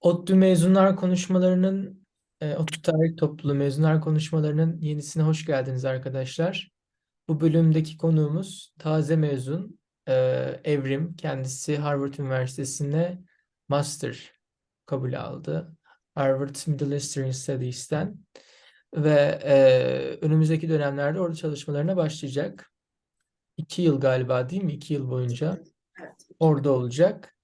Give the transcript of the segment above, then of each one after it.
ODTÜ mezunlar konuşmalarının, e, ODTÜ Tarih Topluluğu mezunlar konuşmalarının yenisine hoş geldiniz arkadaşlar. Bu bölümdeki konuğumuz taze mezun e, Evrim. Kendisi Harvard Üniversitesi'nde master kabul aldı. Harvard Middle Eastern Studies'ten ve e, önümüzdeki dönemlerde orada çalışmalarına başlayacak. İki yıl galiba değil mi? İki yıl boyunca orada olacak.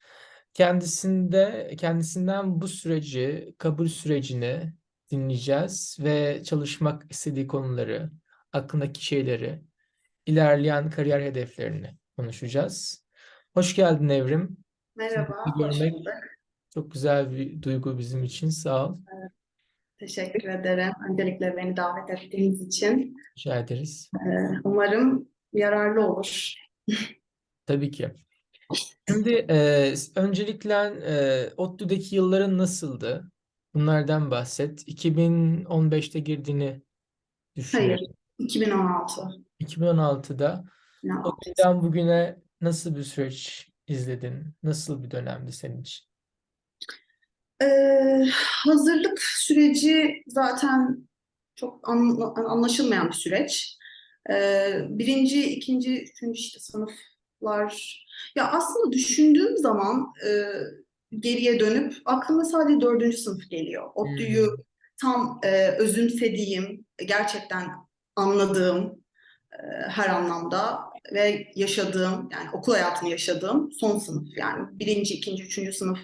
Kendisinde kendisinden bu süreci, kabul sürecini dinleyeceğiz ve çalışmak istediği konuları, aklındaki şeyleri, ilerleyen kariyer hedeflerini konuşacağız. Hoş geldin Evrim. Merhaba, Seni görmek çok güzel bir duygu bizim için. Sağ ol. Teşekkür ederim. Öncelikle beni davet ettiğiniz için. Rica ederiz. Ee, Umarım yararlı olur. Tabii ki. Şimdi e, öncelikle e, ODTÜ'deki yılların nasıldı? Bunlardan bahset. 2015'te girdiğini düşünüyorum. Hayır, 2016. 2016'da 2016. ODTÜ'den bugüne nasıl bir süreç izledin? Nasıl bir dönemdi senin için? Ee, hazırlık süreci zaten çok an- anlaşılmayan bir süreç. Ee, birinci, ikinci, üçüncü işte sınıflar. Ya aslında düşündüğüm zaman e, geriye dönüp aklıma sadece dördüncü sınıf geliyor. ODTÜ'yü Hmm. tam e, özümsediğim, gerçekten anladığım e, her anlamda ve yaşadığım, yani okul hayatını yaşadığım son sınıf. Yani birinci, ikinci, üçüncü sınıf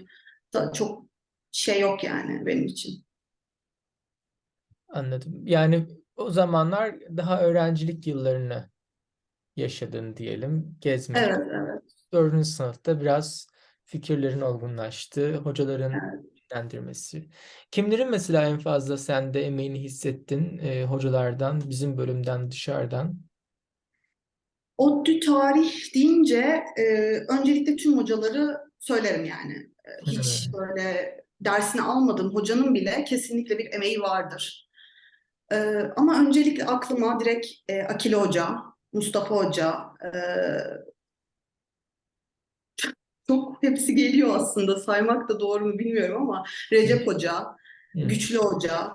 da çok şey yok yani benim için. Anladım. Yani o zamanlar daha öğrencilik yıllarını yaşadın diyelim. Gezmek. Evet, evet. Dördüncü sınıfta biraz fikirlerin olgunlaştı. Hocaların Evet. yönlendirmesi. Kimlerin mesela en fazla sende emeğini hissettin? e, hocalardan, bizim bölümden, dışarıdan. ODTÜ tarih deyince e, öncelikle tüm hocaları söylerim yani. Hiç Hmm. böyle dersini almadığım hocanın bile kesinlikle bir emeği vardır. E, ama öncelikle aklıma direkt e, Akile Hoca, Mustafa Hoca, e, çok hepsi geliyor aslında saymak da doğru mu bilmiyorum ama Recep Hoca. Güçlü Hoca,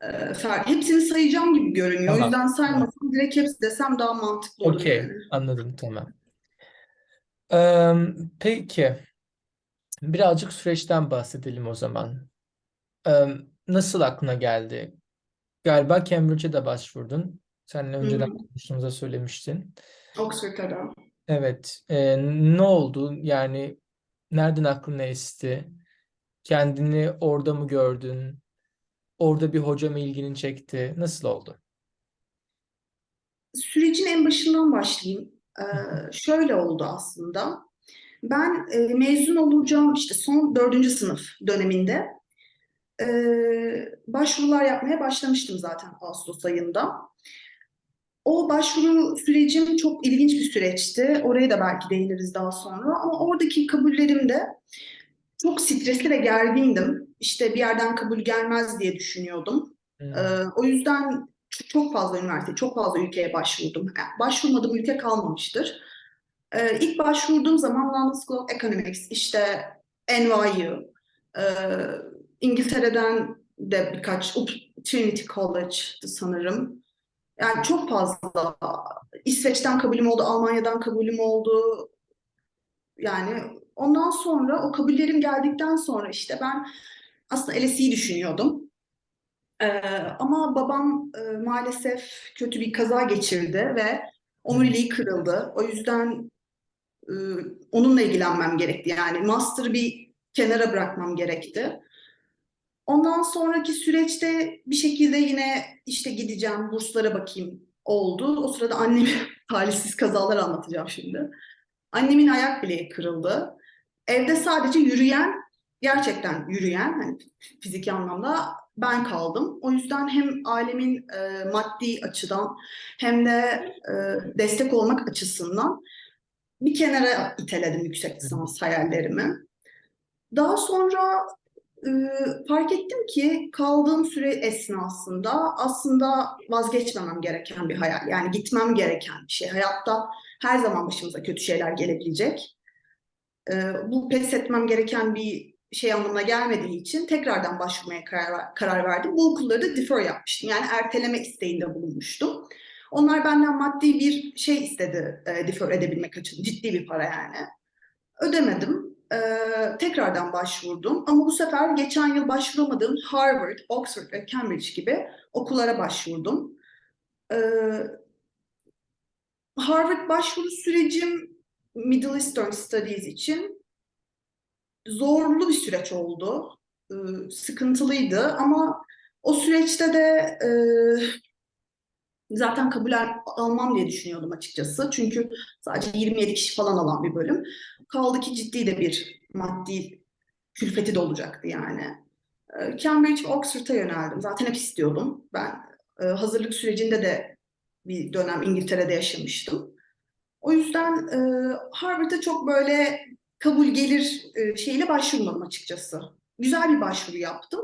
e, Fer- hepsini sayacağım gibi görünüyor. O Tamam, yüzden tamam. saymasam direkt hepsi desem daha mantıklı olur Okey, yani. anladım, tamam. Em, peki, birazcık süreçten bahsedelim o zaman. Em, nasıl aklına geldi? Galiba Cambridge'e de başvurdun. Seninle önceden konuştuğumuzda söylemiştin. Oxford'a da. Evet, e, ne oldu? Yani nereden aklına esti? Kendini orada mı gördün? Orada bir hoca mı ilgini çekti? Nasıl oldu? Sürecin en başından başlayayım. Ee, şöyle oldu aslında. Ben e, mezun olacağım işte son dördüncü sınıf döneminde e, başvurular yapmaya başlamıştım zaten Ağustos ayında. O başvuru sürecim çok ilginç bir süreçti. Oraya da belki değiniriz daha sonra. Ama oradaki kabullerimde çok stresli ve gergindim. İşte bir yerden kabul gelmez diye düşünüyordum. Hmm. Ee, o yüzden çok fazla üniversite, çok fazla ülkeye başvurdum. Yani başvurmadığım ülke kalmamıştır. Ee, ilk başvurduğum zaman London School of Economics, işte NYU, e, İngiltere'den de birkaç, Trinity College'dı sanırım. Yani çok fazla. İsveç'ten kabulüm oldu, Almanya'dan kabulüm oldu. Yani ondan sonra o kabullerim geldikten sonra işte ben aslında LSE'yi düşünüyordum. Ee, ama babam e, maalesef kötü bir kaza geçirdi ve omuriliği kırıldı. O yüzden e, onunla ilgilenmem gerekti. Yani master'ı bir kenara bırakmam gerekti. Ondan sonraki süreçte bir şekilde yine işte gideceğim, burslara bakayım oldu. O sırada annem talihsiz kazalar anlatacağım şimdi. Annemin ayak bileği kırıldı. Evde sadece yürüyen, gerçekten yürüyen, hani fiziki anlamda ben kaldım. O yüzden hem ailemin e, maddi açıdan hem de e, destek olmak açısından bir kenara iteledim yüksek lisans hayallerimi. Daha sonra fark ettim ki kaldığım süre esnasında aslında vazgeçmemem gereken bir hayal. Yani gitmem gereken bir şey. Hayatta her zaman başımıza kötü şeyler gelebilecek. Bu pes etmem gereken bir şey anlamına gelmediği için tekrardan başvurmaya karar, karar verdim. Bu okulları da defer yapmıştım. Yani erteleme isteğinde bulunmuştum. Onlar benden maddi bir şey istedi e, defer edebilmek için. Ciddi bir para yani. Ödemedim. E, tekrardan başvurdum. Ama bu sefer geçen yıl başvuramadığım Harvard, Oxford ve Cambridge gibi okullara başvurdum. E, Harvard başvuru sürecim Middle Eastern Studies için zorlu bir süreç oldu. Ee, sıkıntılıydı ama o süreçte de e, zaten kabul al- almam diye düşünüyordum açıkçası. Çünkü sadece 27 kişi falan alan bir bölüm. Kaldı ki ciddi de bir maddi külfeti de olacaktı yani. Ee, Cambridge Oxford'a yöneldim. Zaten hep istiyordum. Ben e, hazırlık sürecinde de bir dönem İngiltere'de yaşamıştım. O yüzden e, Harvard'a çok böyle kabul gelir e, şeyle başvurmadım açıkçası. Güzel bir başvuru yaptım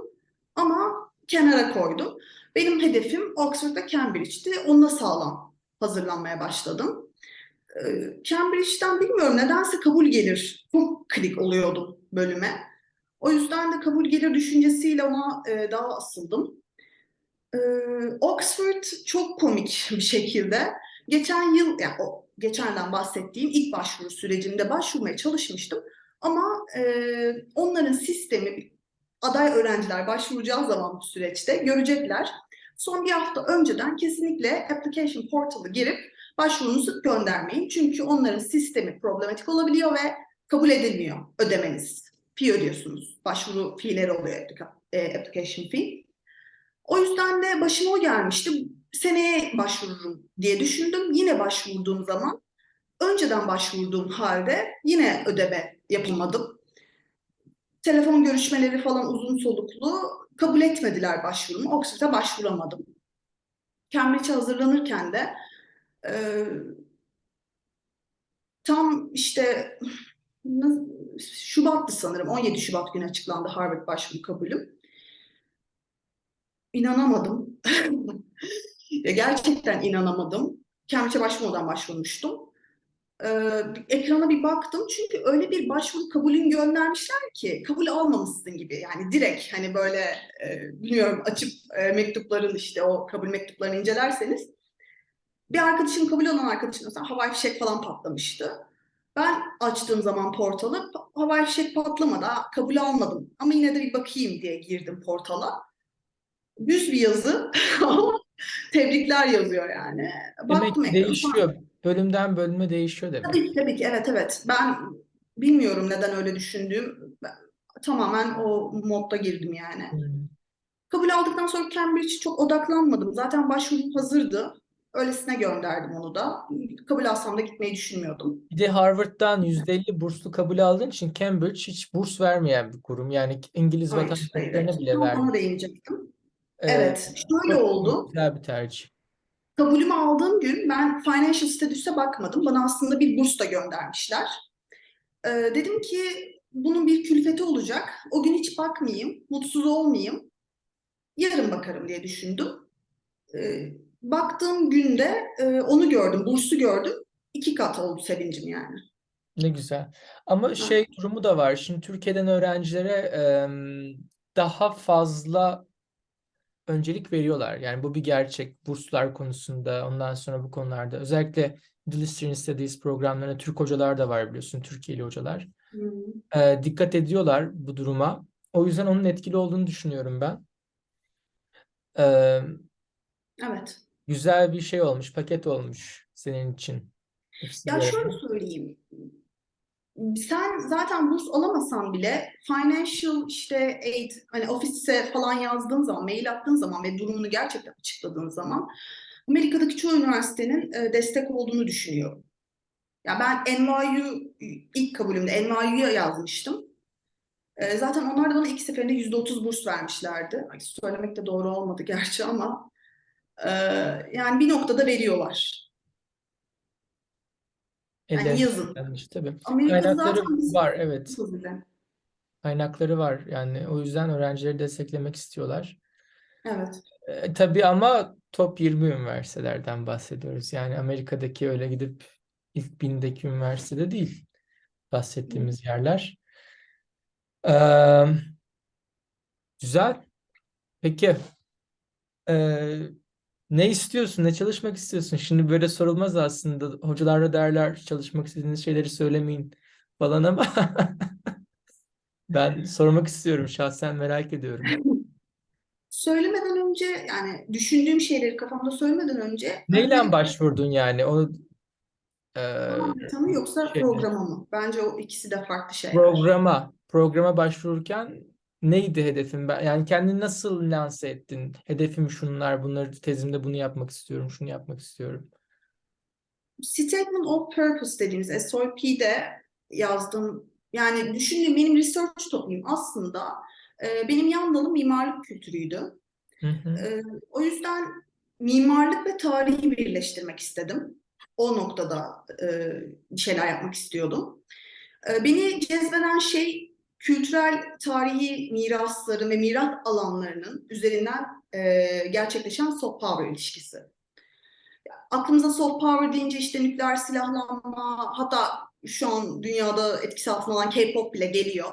ama kenara koydum. Benim hedefim Oxford ve Cambridge'ti. Onunla sağlam hazırlanmaya başladım. E, Cambridge'den bilmiyorum nedense kabul gelir. Çok klik oluyordum bölüme. O yüzden de kabul gelir düşüncesiyle ona e, daha asıldım. E, Oxford çok komik bir şekilde geçen yıl yani o geçenden bahsettiğim ilk başvuru sürecinde başvurmaya çalışmıştım. Ama e, onların sistemi aday öğrenciler başvuracağı zaman bu süreçte görecekler. Son bir hafta önceden kesinlikle application portal'a girip başvurunuzu göndermeyin. Çünkü onların sistemi problematik olabiliyor ve kabul edilmiyor ödemeniz. Fee ödüyorsunuz. Başvuru fee'leri oluyor e, application fee. O yüzden de başıma o gelmişti. Seneye başvururum diye düşündüm. Yine başvurduğum zaman önceden başvurduğum halde yine ödeme yapamadım. Telefon görüşmeleri falan uzun soluklu. Kabul etmediler başvurumu. Oxford'a başvuramadım. Cambridge'e hazırlanırken de e, tam işte Şubat'tı sanırım. 17 Şubat günü açıklandı Harvard başvuru kabulüm. İnanamadım. Gerçekten inanamadım. Cambridge'e başvurmadan başvurmuştum. Ee, ekrana bir baktım çünkü öyle bir başvuru kabulün göndermişler ki kabul almamışsın gibi yani direkt hani böyle e, bilmiyorum açıp e, mektupların işte o kabul mektuplarını incelerseniz bir arkadaşım kabul alan arkadaşım mesela havai fişek falan patlamıştı. Ben açtığım zaman portalı havai fişek patlamadı kabul almadım ama yine de bir bakayım diye girdim portala. Düz bir yazı ama tebrikler yazıyor yani. Demek Baktım ekrana. değişiyor. Bölümden bölüme değişiyor demek. Tabii ki, tabii ki evet evet. Ben bilmiyorum neden öyle düşündüğüm. Ben tamamen o modda girdim yani. Hmm. Kabul aldıktan sonra Cambridge'e çok odaklanmadım. Zaten başvurum hazırdı. Öylesine gönderdim onu da. Kabul alsam da gitmeyi düşünmüyordum. Bir de Harvard'dan %50 burslu kabul aldığın için Cambridge hiç burs vermeyen bir kurum. Yani İngiliz Hayır, vatandaşlarına bile vermiyor. ona değinecektim. Ee, Evet, şöyle oldu. güzel bir tercih. Kabulümü aldığım gün ben financial status'e bakmadım. Bana aslında bir burs da göndermişler. Ee, dedim ki bunun bir külfeti olacak. O gün hiç bakmayayım, mutsuz olmayayım. Yarın bakarım diye düşündüm. Ee, baktığım günde e, onu gördüm, bursu gördüm. İki kat oldu sevincim yani. Ne güzel. Ama şey durumu da var. Şimdi Türkiye'den öğrencilere em, daha fazla öncelik veriyorlar. Yani bu bir gerçek. Burslar konusunda, ondan sonra bu konularda. Özellikle Middle Eastern Studies programlarına Türk hocalar da var biliyorsun. Türkiye'li hocalar. Ee, dikkat ediyorlar bu duruma. O yüzden onun etkili olduğunu düşünüyorum ben. Ee, Evet. Güzel bir şey olmuş, paket olmuş senin için. Ya şöyle söyleyeyim. Sen zaten burs alamasan bile financial işte aid hani ofise falan yazdığın zaman, mail attığın zaman ve durumunu gerçekten açıkladığın zaman Amerika'daki çoğu üniversitenin e, destek olduğunu düşünüyorum. Ya ben NYU ilk kabulümde NYU'ya yazmıştım. E, zaten onlar da bana ilk seferinde %30 burs vermişlerdi. Ay, söylemek de doğru olmadı gerçi ama e, yani bir noktada veriyorlar. Yani yazın. tabii. Amerika'da Kaynakları zaten var, evet. Kaynakları var. Yani o yüzden öğrencileri desteklemek istiyorlar. Evet. E, tabii ama top 20 üniversitelerden bahsediyoruz. Yani Amerika'daki öyle gidip ilk bindeki üniversitede değil bahsettiğimiz yerler. Ee, güzel. Peki. Ee, ne istiyorsun? Ne çalışmak istiyorsun? Şimdi böyle sorulmaz aslında. Hocalar da derler çalışmak istediğiniz şeyleri söylemeyin falan ama ben sormak istiyorum. Şahsen merak ediyorum. Söylemeden önce yani düşündüğüm şeyleri kafamda söylemeden önce Neyle başvurdun yani? O Tamamıyla mı yoksa şey- programa mı? Bence o ikisi de farklı şeyler. programa programa başvururken neydi hedefin? Ben, yani kendini nasıl lanse ettin? Hedefim şunlar, bunları tezimde bunu yapmak istiyorum, şunu yapmak istiyorum. Statement of Purpose dediğimiz SOP'de yazdım. Yani düşündüğüm benim research topluyum aslında e, benim yan dalım mimarlık kültürüydü. Hı hı. E, o yüzden mimarlık ve tarihi birleştirmek istedim. O noktada e, bir şeyler yapmak istiyordum. E, beni cezbeden şey kültürel tarihi mirasları ve miras alanlarının üzerinden e, gerçekleşen soft power ilişkisi. Aklımıza soft power deyince işte nükleer silahlanma, hatta şu an dünyada etkisi altında olan K-pop bile geliyor.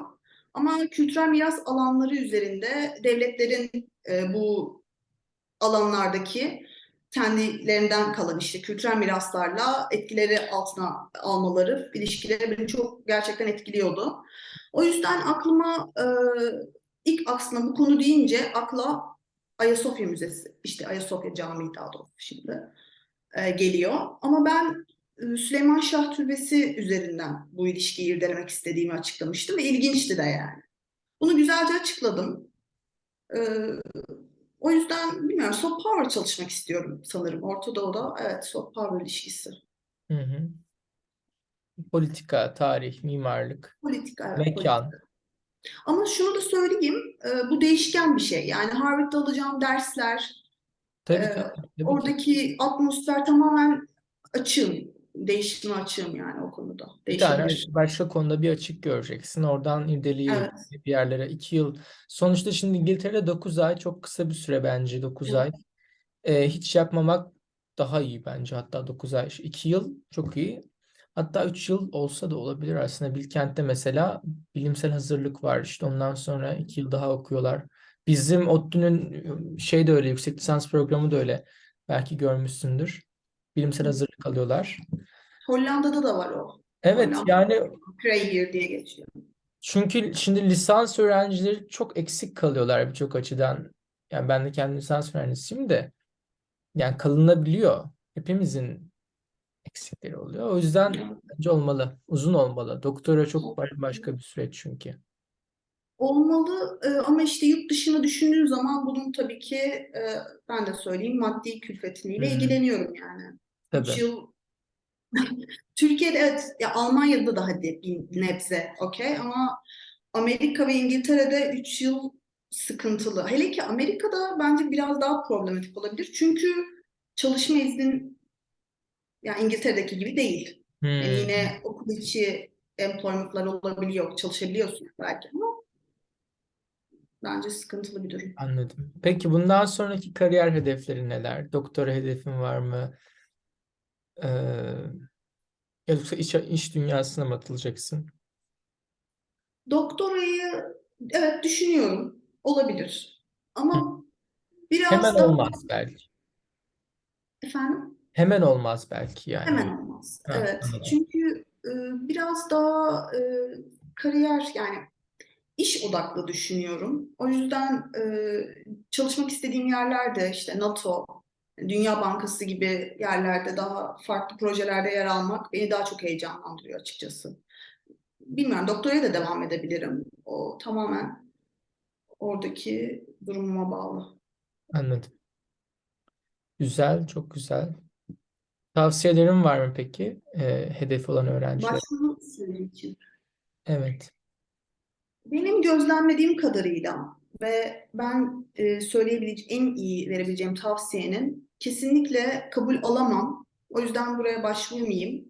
Ama kültürel miras alanları üzerinde devletlerin e, bu alanlardaki kendilerinden kalan işte kültürel miraslarla etkileri altına almaları, ilişkileri beni çok gerçekten etkiliyordu. O yüzden aklıma e, ilk aslında bu konu deyince akla Ayasofya Müzesi, işte Ayasofya Camii daha doğrusu şimdi e, geliyor. Ama ben e, Süleyman Şah Türbesi üzerinden bu ilişkiyi irdelemek istediğimi açıklamıştım ve ilginçti de yani. Bunu güzelce açıkladım. E, o yüzden bilmiyorum soft power çalışmak istiyorum sanırım. Orta Doğu'da evet soft power ilişkisi. Hı hı. Politika, tarih, mimarlık, Politika evet mekan. politika. Ama şunu da söyleyeyim e, bu değişken bir şey. Yani Harvard'da alacağım dersler, Tabii ki, tabii ki. oradaki atmosfer tamamen açığım. Değişime açığım yani o konuda. Bir tane başka konuda bir açık göreceksin. Oradan irdeleye Evet. bir yerlere iki yıl. Sonuçta şimdi İngiltere'de 9 ay çok kısa bir süre bence 9 ay. Ee, hiç yapmamak daha iyi bence. Hatta 9 ay. 2 yıl çok iyi. Hatta 3 yıl olsa da olabilir aslında. Bilkent'te mesela bilimsel hazırlık var. İşte ondan sonra 2 yıl daha okuyorlar. Bizim ODTÜ'nün şey de öyle, yüksek lisans programı da öyle. Belki görmüşsündür. Bilimsel hazırlık alıyorlar. Hollanda'da da var o. Evet Hollanda yani Prayer diye geçiyor. çünkü şimdi lisans öğrencileri çok eksik kalıyorlar birçok açıdan. Yani ben de kendi lisans öğrencisiyim de yani kalınabiliyor. Hepimizin eksikleri oluyor. O yüzden bence olmalı. Uzun olmalı. Doktora çok başka bir süreç çünkü. Olmalı e, ama işte yurt dışını düşündüğün zaman bunun tabii ki e, ben de söyleyeyim maddi hı. ilgileniyorum yani. Tabii. yıl Türkiye'de evet ya Almanya'da da hadi bir nebze okey ama Amerika ve İngiltere'de 3 yıl sıkıntılı. Hele ki Amerika'da bence biraz daha problematik olabilir. Çünkü çalışma iznin yani İngiltere'deki gibi değil. Yani Hmm, yine okul içi employment'lar olabiliyor, çalışabiliyorsun belki ama bence sıkıntılı bir durum. anladım. Peki bundan sonraki kariyer hedeflerin neler? Doktora hedefin var mı? Ee, yoksa iş, iş dünyasına mı atılacaksın? Doktorayı evet düşünüyorum. Olabilir. Ama biraz Hemen daha olmaz belki. efendim Hemen olmaz belki yani. Hemen olmaz. Ha, Evet. anladım. Çünkü e, biraz daha e, kariyer yani iş odaklı düşünüyorum. O yüzden e, çalışmak istediğim yerlerde işte NATO, Dünya Bankası gibi yerlerde daha farklı projelerde yer almak beni daha çok heyecanlandırıyor açıkçası. Bilmiyorum doktoraya da devam edebilirim. O tamamen oradaki durumuma bağlı. Anladım. Güzel, çok güzel. Tavsiyelerin var mı peki? Ee, hedefi olan öğrencilere. Başvuru süreci için. Evet. Benim gözlemlediğim kadarıyla ve ben e, söyleyebileceğim en iyi verebileceğim tavsiyenin kesinlikle kabul alamam. O yüzden buraya başvurmayayım.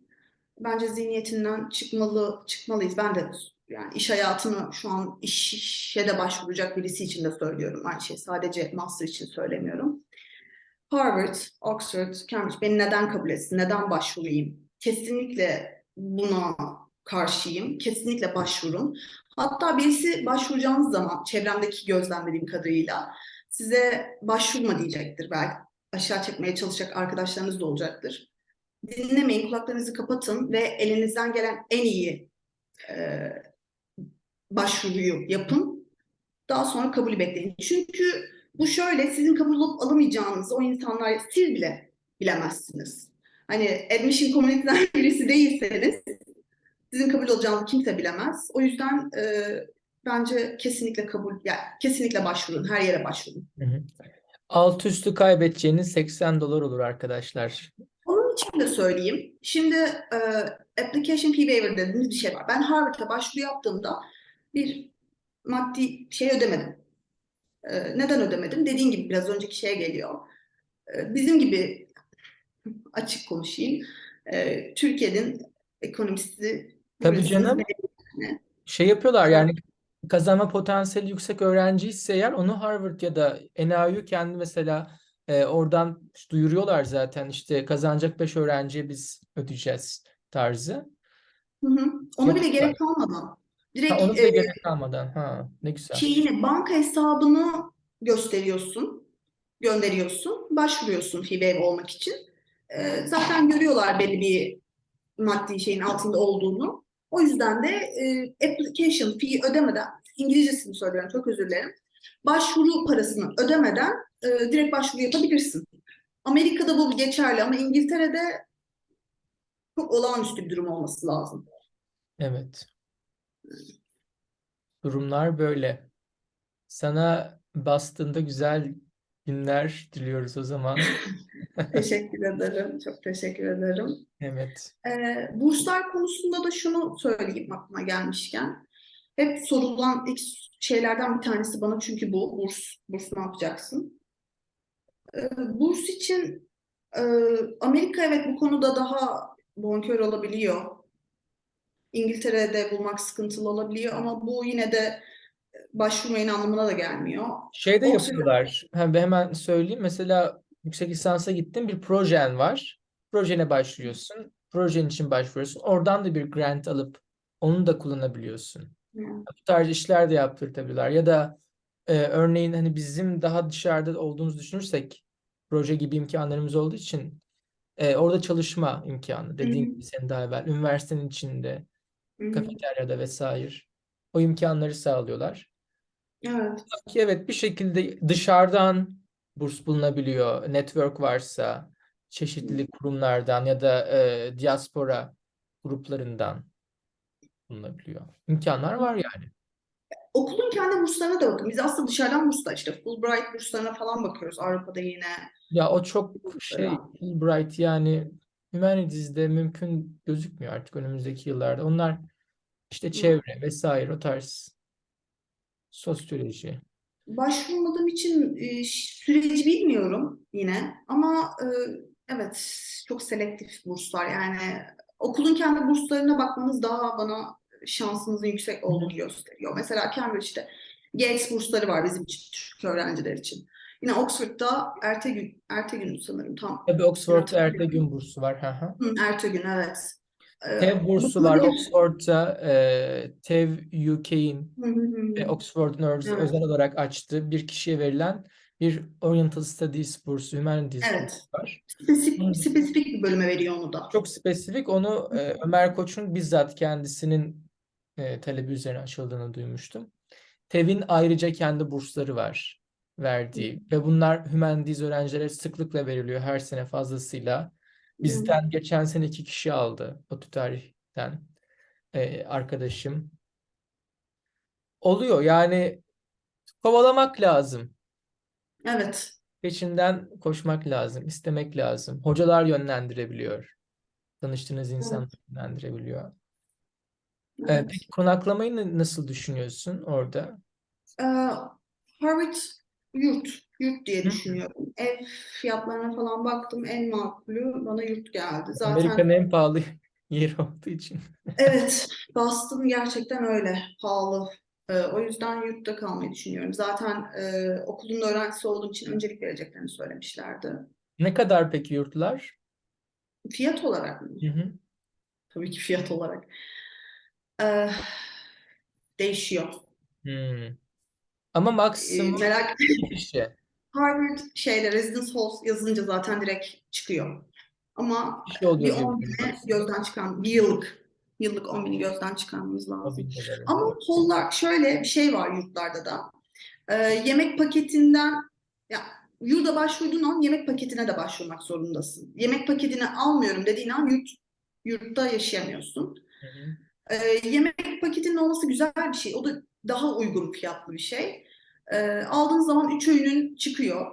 Bence zihniyetinden çıkmalı çıkmalıyız. Ben de yani iş hayatını şu an işe de başvuracak birisi için de söylüyorum. Aynı şey sadece master için söylemiyorum. Harvard, Oxford, Cambridge beni neden kabul etsin? Neden başvurayım? Kesinlikle buna karşıyım. Kesinlikle başvurun. Hatta birisi başvuracağınız zaman çevremdeki gözlemlediğim kadarıyla size başvurma diyecektir belki. Aşağı çekmeye çalışacak arkadaşlarınız da olacaktır. Dinlemeyin, kulaklarınızı kapatın ve elinizden gelen en iyi e, başvuruyu yapın. Daha sonra kabulü bekleyin. Çünkü bu şöyle, sizin kabul olup alamayacağınızı o insanlar siz bile bilemezsiniz. Hani admission community'den birisi değilseniz sizin kabul olacağınızı kimse bilemez. O yüzden e, bence kesinlikle kabul, yani kesinlikle başvurun, her yere başvurun. Hı hı. Alt üstü kaybedeceğiniz 80 dolar olur arkadaşlar. Onun için de söyleyeyim. Şimdi e, application fee waiver dediğimiz bir şey var. Ben Harvard'a başvuru yaptığımda bir maddi şey ödemedim. E, neden ödemedim? Dediğin gibi biraz önceki şeye geliyor. E, bizim gibi açık konuşayım. E, Türkiye'nin ekonomisi Tabii canım. Şey yapıyorlar yani kazanma potansiyeli yüksek öğrenci ise eğer onu Harvard ya da NYU kendi mesela e, oradan duyuruyorlar zaten işte kazanacak 5 öğrenciye biz ödeyeceğiz tarzı. Hı hı. Ona bile Yapıyorlar. gerek kalmadan. Direkt Ha, onu bile e, gerek kalmadan. Ha, ne güzel. şeyini, banka hesabını gösteriyorsun, gönderiyorsun, başvuruyorsun waiver olmak için. Ee, zaten görüyorlar belli bir maddi şeyin altında olduğunu. O yüzden de e, application fee ödemeden, İngilizcesini söylüyorum çok özür dilerim. Başvuru parasını ödemeden e, direkt başvuru yapabilirsin. Amerika'da bu geçerli ama İngiltere'de çok olağanüstü bir durum olması lazım. Evet. Durumlar böyle. Sana Boston'da güzel günler diliyoruz o zaman. Teşekkür ederim, çok teşekkür ederim. Evet. Ee, burslar konusunda da şunu söyleyeyim aklıma gelmişken. Hep sorulan ilk şeylerden bir tanesi bana çünkü bu. Burs, burs ne yapacaksın? Ee, burs için e, Amerika evet bu konuda daha bonkör olabiliyor. İngiltere'de bulmak sıkıntılı olabiliyor ama bu yine de başvurmayın anlamına da gelmiyor. Şey de O yapıyorlar. Hem hemen söyleyeyim. Mesela yüksek lisansa gittin bir projen var. Projene başlıyorsun. Projen için başvuruyorsun. Oradan da bir grant alıp onu da kullanabiliyorsun. Yani, Bu tarz işler de yaptırtabiliyorlar. Ya da e, örneğin hani bizim daha dışarıda olduğumuzu düşünürsek proje gibi imkanlarımız olduğu için e, orada çalışma imkanı dediğin Hı hı. gibi senin daha evvel üniversitenin içinde hı. kafeteryada vesaire o imkanları sağlıyorlar. Evet. Evet bir şekilde dışarıdan burs bulunabiliyor. Network varsa çeşitli kurumlardan ya da e, diaspora gruplarından bulunabiliyor. İmkanlar var yani. Okulun kendi burslarına da bakın. Biz aslında dışarıdan burslar işte Fulbright burslarına falan bakıyoruz Avrupa'da yine. Ya o çok şey. Fulbright yani Humanities'de mümkün gözükmüyor artık önümüzdeki yıllarda. Onlar işte çevre vesaire o tarz sosyoloji. Başvurmadığım için e, süreci bilmiyorum yine ama e, evet çok selektif burslar yani okulun kendi burslarına bakmanız daha bana şansınızın yüksek olduğunu gösteriyor. Mesela Cambridge'de Gates bursları var bizim için Türk öğrenciler için. Yine Oxford'da Ertegün, Ertegün sanırım tam. Tabii Oxford'da Ertegün bursu var. Hı, Ertegün evet. E, TEV bursu bu var. Oxford'da e, TEV UK'in ve Oxford'un öz- Evet. özel olarak açtığı bir kişiye verilen bir Oriental Studies bursu, Humanities Evet. bursu var. Spesifik, spesifik bir bölüme veriyor onu da. Çok spesifik. Onu e, Ömer Koç'un bizzat kendisinin e, talebi üzerine açıldığını duymuştum. TEV'in ayrıca kendi bursları var verdiği ve bunlar Humanities öğrencilere sıklıkla veriliyor her sene fazlasıyla. Bizden geçen sene iki kişi aldı o tarihten e, arkadaşım. Oluyor yani kovalamak lazım. Evet. Peşinden koşmak lazım, istemek lazım. Hocalar yönlendirebiliyor. Tanıştığınız insanlar yönlendirebiliyor. Ee, Evet. peki konaklamayı na- nasıl düşünüyorsun orada? Ee, Harvard yurt, yurt diye Hı. düşünüyorum. Ev fiyatlarına falan baktım. En makulü bana yurt geldi. Zaten Amerika'nın en pahalı yeri olduğu için. evet, Boston gerçekten öyle pahalı. Ee, o yüzden yurtta kalmayı düşünüyorum. Zaten e, okulun öğrencisi olduğum için öncelik vereceklerini söylemişlerdi. Ne kadar peki yurtlar? Fiyat olarak mı? Hı hı. Tabii ki fiyat olarak. Ee, Değişiyor. Hmm. Ama Ee, maksimum merak iki kişi. Harvard şeyde Residence Halls yazınca zaten direkt çıkıyor. Ama Kişi oluyor bir 10 birbirinin bini gözden çıkan bir yıllık yıllık 10 bini gözden çıkarmamız lazım. Ama hollar şöyle bir şey var yurtlarda da. Ee, yemek paketinden ya yurda başvurduğun an yemek paketine de başvurmak zorundasın. Yemek paketini almıyorum dediğin an yurt yurtta yaşayamıyorsun. Hı hı. Ee, yemek paketinin olması güzel bir şey. O da daha uygun fiyatlı bir şey. Ee, aldığın zaman üç öğünün çıkıyor.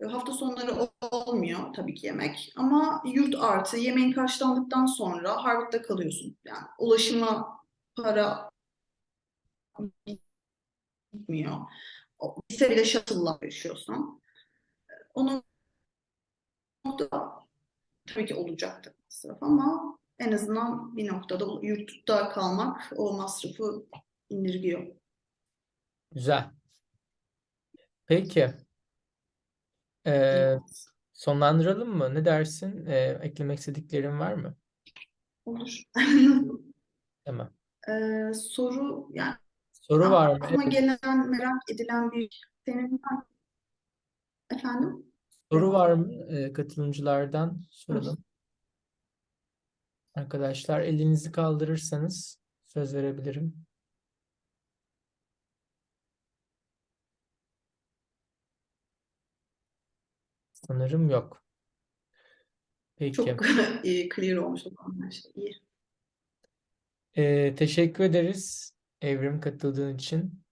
Ee, Hafta sonları ol- olmuyor tabii ki yemek. Ama yurt artı yemeğin karşılandıktan sonra Harvard'da kalıyorsun. Yani ulaşıma para gitmiyor. Lise bile shuttle'la yaşıyorsan. Onun da tabii ki olacaktır masraf ama en azından bir noktada yurtta kalmak o masrafı indirgiyor. Güzel. Peki. Ee, sonlandıralım mı? Ne dersin? Ee, eklemek istediklerin var mı? Olur. Tamam. Ee, soru yani Soru var mı? aklıma Evet. gelen merak edilen bir senin var. Efendim? Soru var mı? Ee, katılımcılardan soralım. Arkadaşlar elinizi kaldırırsanız söz verebilirim. Sanırım yok. Peki. Çok clear olmuş o zaman her şey. İyi. Ee, teşekkür ederiz Evrim katıldığın için.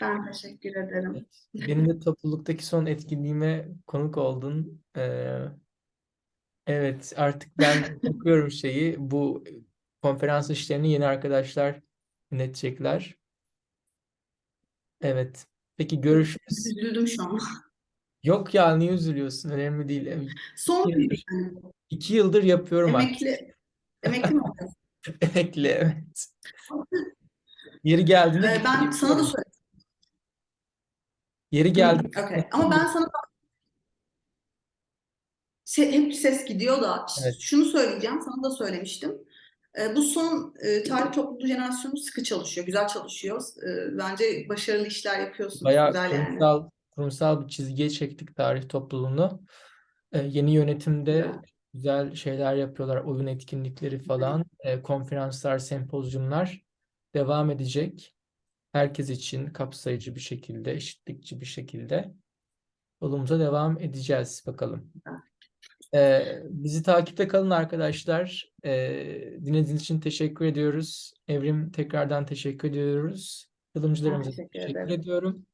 Ben teşekkür ederim. Evet. Benim de topluluktaki son etkinliğime konuk oldun. Ee, evet artık ben okuyorum şeyi. Bu konferans işlerini yeni arkadaşlar yönetecekler. Evet. Peki görüşürüz. Üzüldüm şu an. Yok ya niye üzülüyorsun? Önemli değil. Son İki yıldır, iki yıldır yapıyorum artık. emekli emekli mi olacaksın? Emekli evet. Yeri geldiğinde Ee, ben sana da yapıyorum. söyledim. Yeri geldiğinde Okay. Ama ben sana Se- hep ses gidiyor da Evet. şunu söyleyeceğim sana da söylemiştim. Ee, bu son e, tarih topluluğu jenerasyonu sıkı çalışıyor, güzel çalışıyor. Ee, bence başarılı işler yapıyorsunuz. bayağı Güzel yani. kurumsal kurumsal bir çizgiye çektik tarih topluluğunu. Ee, yeni yönetimde Güzel. şeyler yapıyorlar. Oyun etkinlikleri falan, e, konferanslar, sempozyumlar devam edecek. Herkes için kapsayıcı bir şekilde, eşitlikçi bir şekilde yolumuza devam edeceğiz bakalım. Ee, bizi takipte kalın arkadaşlar. Ee, dinlediğiniz için teşekkür ediyoruz. Evrim tekrardan teşekkür ediyoruz. Katılımcılarımıza teşekkür teşekkür ediyorum.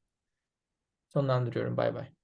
Sonlandırıyorum. Bay bay.